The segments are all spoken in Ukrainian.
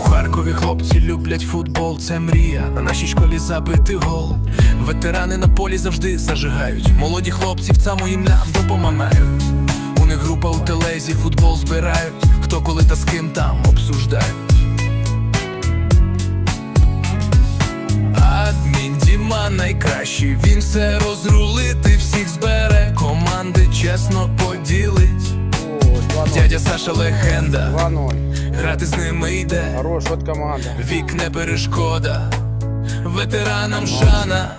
Харкові хлопці люблять футбол, це мрія. На нашій школі забити гол. Ветерани на полі завжди зажигають. Молоді хлопці в цьому їм допомагають. У них група у телезі, футбол збирають. Хто коли та з ким там обсуждають. Адмін Діма найкращий, він все розрулити, всіх збере, команди чесно поділить. Дядя Саша легенда, 2-0. Грати з ними йде. Хорош, от команда. Вік не перешкода, ветеранам шана.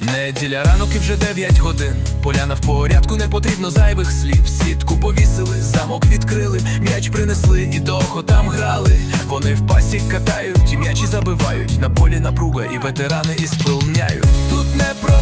Неділя ранок і вже 9 годин. Поляна в порядку, не потрібно зайвих слів. Сітку повісили, замок відкрили, м'яч принесли і довго там грали. Вони в пасі катають, і м'ячі забивають. На полі напруга, і ветерани ісполняють. Тут не про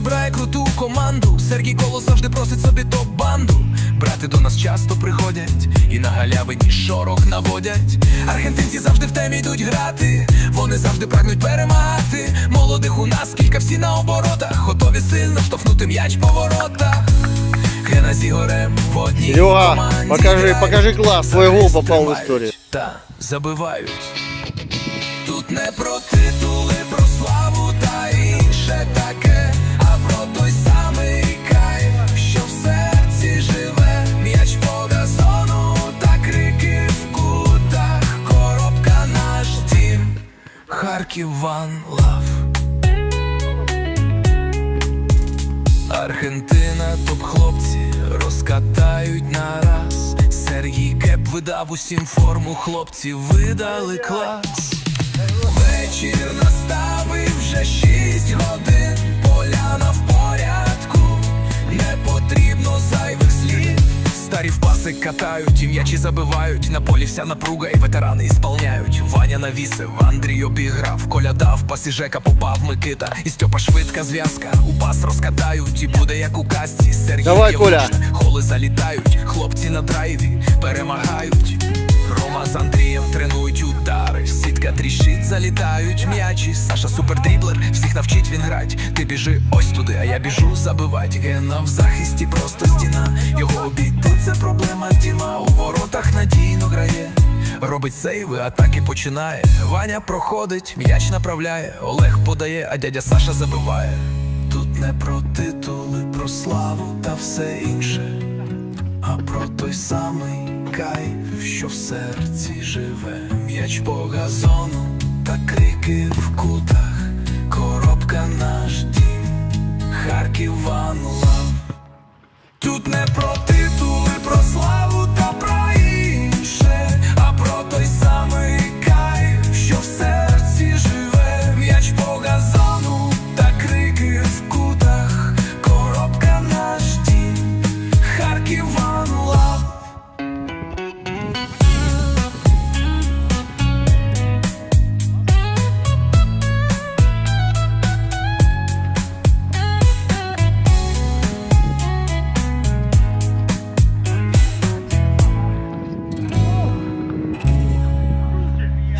зібрає круту команду. Сергій Коло завжди просить собі топ-банду. Брати до нас часто приходять і на галявині шорох наводять. Аргентинці завжди в темі йдуть грати. Вони завжди прагнуть перемагати. Молодих у нас кілька всі на оборотах. Готові сильно штовхнути м'яч по воротах. Гена з Ігорем в одній Серега, команді покажи- грають. покажи клас, твій гол попав в тримають історію. Та забивають. Тут не про титули, Харків лав. Аргентина, топ хлопці розкатають нараз. Сергій Кеп видав усім форму, хлопці видали клас. Вечір настав і вже шість годин. Паси катають, і м'ячі забивають. На полі вся напруга, і ветерани ісполняють. Ваня навісив, Андрій обіграв, Коля дав, паси Жека попав Микита. І Стьопа швидка зв'язка. У пас розкатають, і буде як у касті. Сергій Давай, Коля. Холи залітають, хлопці на драйві перемагають. Рома з Андрієм тренують удари. Сітка тріщить, залітають м'ячі. Саша всіх навчить він грать. Ти біжи ось туди, а я біжу забивать. Гена в захисті, просто стіна. Його обійти це проблема Діма. У воротах надійно грає. Робить сейви, атаки починає. Ваня проходить, м'яч направляє. Олег подає, а дядя Саша забиває. Тут не про титули, про славу та все інше а про той самий кайф, що в серці живе, м'яч по газону та крики в кутах, наш дім, Харків Ван Лав. Тут не про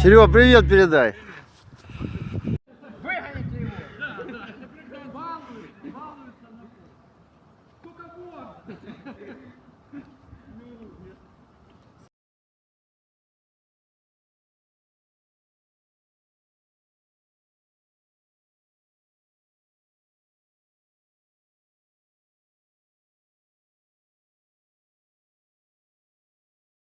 Серега, привет передай.